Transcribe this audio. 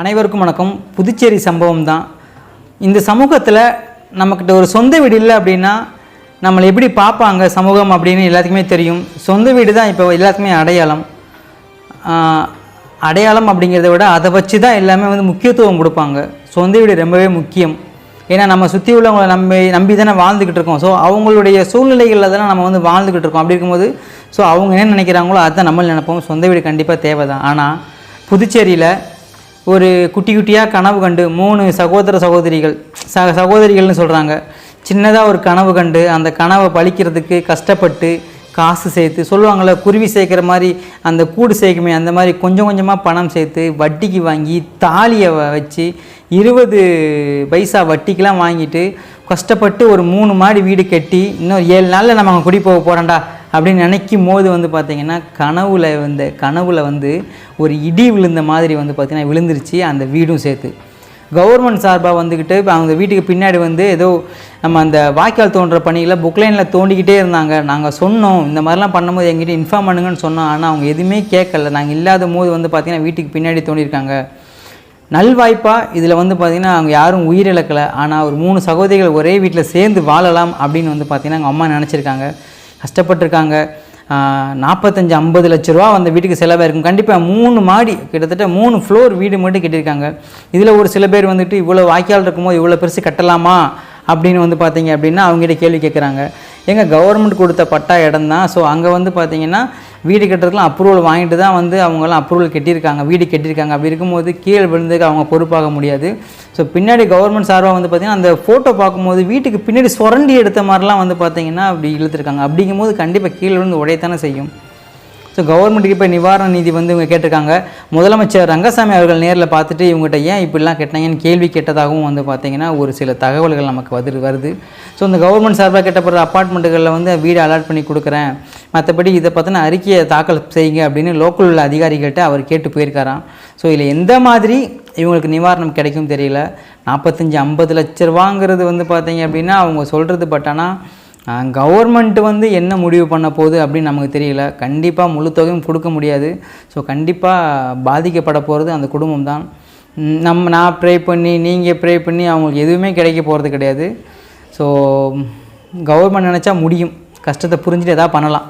அனைவருக்கும் வணக்கம். புதுச்சேரி சம்பவம் தான் இந்த சமூகத்தில் நம்மக்கிட்ட ஒரு சொந்த வீடு இல்லை அப்படின்னா நம்மளை எப்படி பார்ப்பாங்க சமூகம் அப்படின்னு எல்லாத்துக்குமே தெரியும். சொந்த வீடு தான் இப்போ எல்லாத்துக்குமே அடையாளம். அடையாளம் அப்படிங்கிறத விட அதை வச்சு தான் எல்லாமே வந்து முக்கியத்துவம் கொடுப்பாங்க. சொந்த வீடு ரொம்பவே முக்கியம். ஏன்னா நம்ம சுற்றி உள்ளவங்களை நம்பி நம்பி தானே வாழ்ந்துக்கிட்டு இருக்கோம். ஸோ அவங்களுடைய சூழ்நிலைகளில் தானே நம்ம வந்து வாழ்ந்துக்கிட்டு இருக்கோம். அப்படி இருக்கும்போது ஸோ அவங்க என்ன நினைக்கிறாங்களோ அதுதான் நம்ம நினைப்போம். சொந்த வீடு கண்டிப்பாக தேவை தான் ஆனால் புதுச்சேரியில் ஒரு குட்டி குட்டியாக கனவு கண்டு மூணு சகோதர சகோதரிகள் ச சகோதரிகள்னு சொல்கிறாங்க சின்னதாக ஒரு கனவு கண்டு அந்த கனவை பழிக்கிறதுக்கு கஷ்டப்பட்டு காசு சேர்த்து சொல்லுவாங்கள்ல குருவி சேர்க்குற மாதிரி அந்த கூடு சேர்க்குமே அந்த மாதிரி கொஞ்சம் கொஞ்சமாக பணம் சேர்த்து வட்டிக்கு வாங்கி தாலியை வச்சு இருபது பைசா வட்டிக்கெலாம் வாங்கிட்டு கஷ்டப்பட்டு ஒரு மூணு மாடி வீடு கட்டி இன்னும் ஏழு நாளில் நம்ம அங்கே குடி போக போகிறோம்டா அப்படின்னு நினைக்கும் போது வந்து பார்த்திங்கன்னா கனவுல வந்து கனவுல வந்து ஒரு இடி விழுந்த மாதிரி வந்து பார்த்திங்கன்னா விழுந்துருச்சு அந்த வீடும் சேர்த்து. கவர்மெண்ட் சார்பாக வந்துக்கிட்டு இப்போ அவங்க வீட்டுக்கு பின்னாடி வந்து ஏதோ நம்ம அந்த வாய்க்கால் தோன்ற பணிகளை புக்லைனில் தோண்டிக்கிட்டே இருந்தாங்க. நாங்கள் சொன்னோம். இந்த மாதிரிலாம் பண்ணும்போது எங்கிட்ட இன்ஃபார்ம் பண்ணுங்கன்னு சொன்னோம். ஆனால் அவங்க எதுவுமே கேட்கல. நாங்கள் இல்லாத போது வந்து பார்த்திங்கன்னா வீட்டுக்கு பின்னாடி தோண்டியிருக்காங்க. நல்வாய்ப்பாக இதில் வந்து பார்த்திங்கன்னா அவங்க யாரும் உயிரிழக்கலை. ஆனால் ஒரு மூணு சகோதரிகள் ஒரே வீட்டில் சேர்ந்து வாழலாம் அப்படின்னு வந்து பார்த்திங்கன்னா அவங்க அம்மா நினச்சிருக்காங்க. கஷ்டப்பட்டிருக்காங்க. நாற்பத்தஞ்சு ஐம்பது லட்ச ரூபா அந்த வீட்டுக்கு செலவாயிருக்கும் கண்டிப்பாக மூணு மாடி கிட்டத்தட்ட மூணு ஃப்ளோர் வீடு மட்டும் கட்டியிருக்காங்க. இதில் ஒரு சில பேர் வந்துட்டு இவ்வளோ வாய்க்கால் இருக்கும்போது இவ்வளோ பெருசு கட்டலாமா அப்படின்னு வந்து பார்த்தீங்க அப்படின்னா அவங்ககிட்ட கேள்வி கேட்குறாங்க எங்கள் கவர்மெண்ட் கொடுத்த பட்டா இடம் தான் ஸோ அங்கே வந்து பார்த்தீங்கன்னா வீடு கட்டுறதுக்குலாம் அப்ரூவல் வாங்கிட்டு தான் வந்து அவங்கெல்லாம் அப்ரூவல் கட்டியிருக்காங்க. வீடு கட்டியிருக்காங்க. அப்படி இருக்கும்போது கீழே விழுந்ததுக்கு அவங்க பொறுப்பாக முடியாது. ஸோ பின்னாடி கவர்மெண்ட் சார்பாக வந்து பார்த்திங்கன்னா அந்த ஃபோட்டோ பார்க்கும்போது வீட்டுக்கு பின்னாடி சுரண்டி எடுத்த மாதிரிலாம் வந்து பார்த்திங்கன்னா அப்படி இழுத்துருக்காங்க. அப்படிங்கும்போது கண்டிப்பாக கீழே விழுந்து உடையத்தானே செய்யும். ஸோ கவர்மெண்ட்டுக்கு இப்போ நிவாரண நிதி வந்து இவங்க கேட்டிருக்காங்க. முதலமைச்சர் ரங்கசாமி அவர்கள் நேரில் பார்த்துட்டு இவங்ககிட்ட ஏன் இப்படிலாம் கேட்டாங்கன்னு கேள்வி கேட்டதாகவும் வந்து பார்த்திங்கன்னா ஒரு சில தகவல்கள் நமக்கு வந்து வருது. ஸோ இந்த கவர்மெண்ட் சார்பாக கேட்டப்படுற அப்பார்ட்மெண்ட்டுகளில் வந்து வீடு அலாட் பண்ணி கொடுக்குறேன். மற்றபடி இதை பற்றின அறிக்கையை தாக்கல் செய்யுங்க அப்படின்னு லோக்கல் உள்ள அதிகாரிகள்கிட்ட அவர் கேட்டு போயிருக்காராம். ஸோ இதில் எந்த மாதிரி இவங்களுக்கு நிவாரணம் கிடைக்கும் தெரியல. நாற்பத்தஞ்சு ஐம்பது லட்ச ரூபாங்கிறது வந்து பார்த்தீங்க அப்படின்னா அவங்க சொல்கிறது பட் ஆனால் கவர்மெண்ட் வந்து என்ன முடிவு பண்ண போகுது அப்படின்னு நமக்கு தெரியல. கண்டிப்பாக முழு தொகையும் கொடுக்க முடியாது. ஸோ கண்டிப்பாக பாதிக்கப்பட போகிறது அந்த குடும்பம் தான். நம்ம நான் ப்ரே பண்ணி நீங்கள் ப்ரே பண்ணி அவங்களுக்கு எதுவுமே கிடைக்க போகிறது கிடையாது. ஸோ கவர்மெண்ட் நினச்சா முடியும். கஷ்டத்தை புரிஞ்சுட்டு எதாவது பண்ணலாம்.